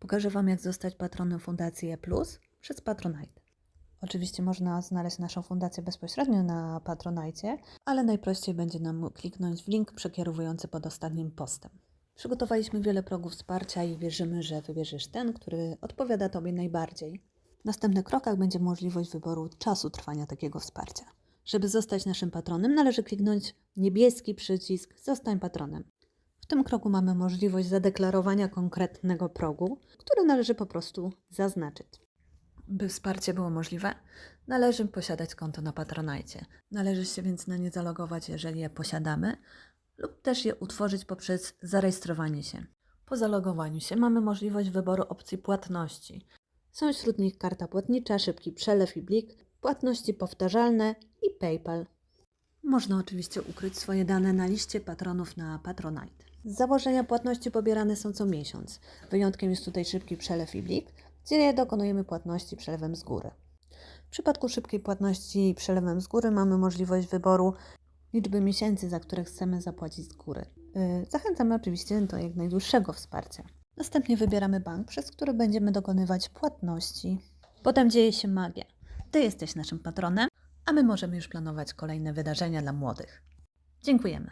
Pokażę Wam, jak zostać patronem Fundacji E przez Patronite. Oczywiście można znaleźć naszą fundację bezpośrednio na Patronite, ale najprościej będzie nam kliknąć w link przekierowujący pod ostatnim postem. Przygotowaliśmy wiele progów wsparcia i wierzymy, że wybierzesz ten, który odpowiada Tobie najbardziej. W następnych krokach będzie możliwość wyboru czasu trwania takiego wsparcia. Żeby zostać naszym patronem, należy kliknąć niebieski przycisk Zostań patronem. W tym kroku mamy możliwość zadeklarowania konkretnego progu, który należy po prostu zaznaczyć. By wsparcie było możliwe, należy posiadać konto na Patronite. Należy się więc na nie zalogować, jeżeli je posiadamy, lub też je utworzyć poprzez zarejestrowanie się. Po zalogowaniu się mamy możliwość wyboru opcji płatności. Są wśród nich karta płatnicza, szybki przelew i blik, płatności powtarzalne i PayPal. Można oczywiście ukryć swoje dane na liście patronów na Patronite. Z założenia płatności pobierane są co miesiąc. Wyjątkiem jest tutaj szybki przelew i blik, gdzie dokonujemy płatności przelewem z góry. W przypadku szybkiej płatności przelewem z góry mamy możliwość wyboru liczby miesięcy, za które chcemy zapłacić z góry. Yy, Zachęcamy oczywiście do jak najdłuższego wsparcia. Następnie wybieramy bank, przez który będziemy dokonywać płatności. Potem dzieje się magia. Ty jesteś naszym patronem, a my możemy już planować kolejne wydarzenia dla młodych. Dziękujemy.